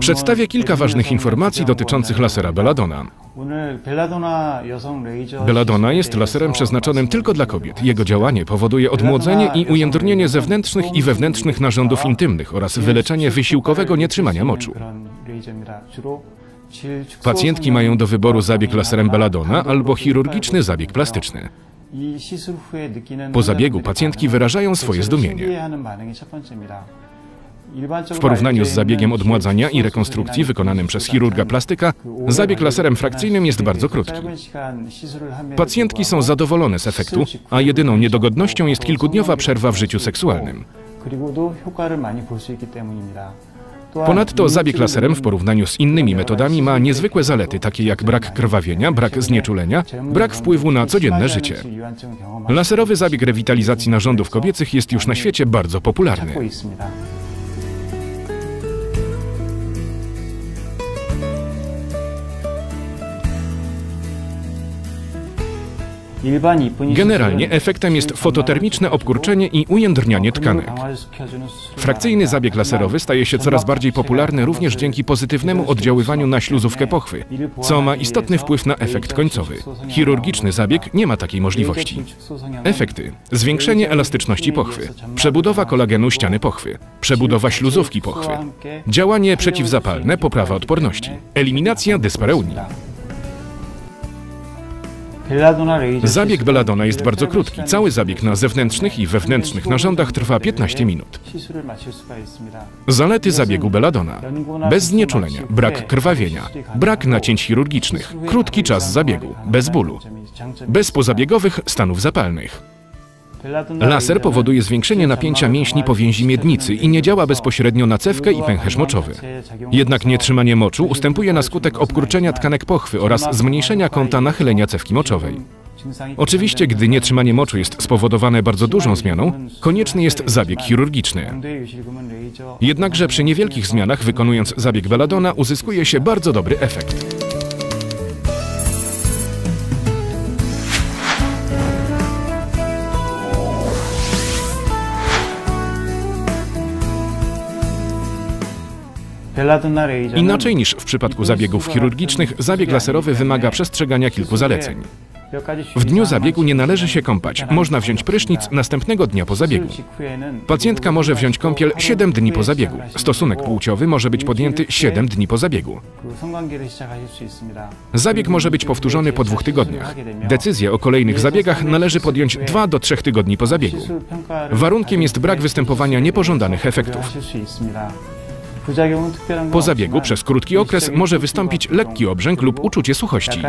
Przedstawię kilka ważnych informacji dotyczących lasera Belladona. Belladona jest laserem przeznaczonym tylko dla kobiet. Jego działanie powoduje odmłodzenie i ujędrnienie zewnętrznych i wewnętrznych narządów intymnych oraz wyleczenie wysiłkowego nietrzymania moczu. Pacjentki mają do wyboru zabieg laserem Belladona albo chirurgiczny zabieg plastyczny. Po zabiegu pacjentki wyrażają swoje zdumienie. W porównaniu z zabiegiem odmładzania i rekonstrukcji wykonanym przez chirurga plastyka, zabieg laserem frakcyjnym jest bardzo krótki. Pacjentki są zadowolone z efektu, a jedyną niedogodnością jest kilkudniowa przerwa w życiu seksualnym. Ponadto zabieg laserem w porównaniu z innymi metodami ma niezwykłe zalety, takie jak brak krwawienia, brak znieczulenia, brak wpływu na codzienne życie. Laserowy zabieg rewitalizacji narządów kobiecych jest już na świecie bardzo popularny. Generalnie efektem jest fototermiczne obkurczenie i ujędrnianie tkanek. Frakcyjny zabieg laserowy staje się coraz bardziej popularny również dzięki pozytywnemu oddziaływaniu na śluzówkę pochwy, co ma istotny wpływ na efekt końcowy. Chirurgiczny zabieg nie ma takiej możliwości. Efekty: zwiększenie elastyczności pochwy, przebudowa kolagenu ściany pochwy, przebudowa śluzówki pochwy, działanie przeciwzapalne, poprawa odporności, eliminacja dyspareunii. Zabieg Belladonna jest bardzo krótki. Cały zabieg na zewnętrznych i wewnętrznych narządach trwa 15 minut. Zalety zabiegu Belladonna. Bez znieczulenia, brak krwawienia, brak nacięć chirurgicznych, krótki czas zabiegu, bez bólu, bez pozabiegowych stanów zapalnych. Laser powoduje zwiększenie napięcia mięśni powięzi miednicy i nie działa bezpośrednio na cewkę i pęcherz moczowy. Jednak nietrzymanie moczu ustępuje na skutek obkurczenia tkanek pochwy oraz zmniejszenia kąta nachylenia cewki moczowej. Oczywiście, gdy nietrzymanie moczu jest spowodowane bardzo dużą zmianą, konieczny jest zabieg chirurgiczny. Jednakże przy niewielkich zmianach, wykonując zabieg Belladonna, uzyskuje się bardzo dobry efekt. Inaczej niż w przypadku zabiegów chirurgicznych, zabieg laserowy wymaga przestrzegania kilku zaleceń. W dniu zabiegu nie należy się kąpać. Można wziąć prysznic następnego dnia po zabiegu. Pacjentka może wziąć kąpiel 7 dni po zabiegu. Stosunek płciowy może być podjęty 7 dni po zabiegu. Zabieg może być powtórzony po dwóch tygodniach. Decyzję o kolejnych zabiegach należy podjąć 2 do 3 tygodni po zabiegu. Warunkiem jest brak występowania niepożądanych efektów. Po zabiegu przez krótki okres może wystąpić lekki obrzęk lub uczucie suchości.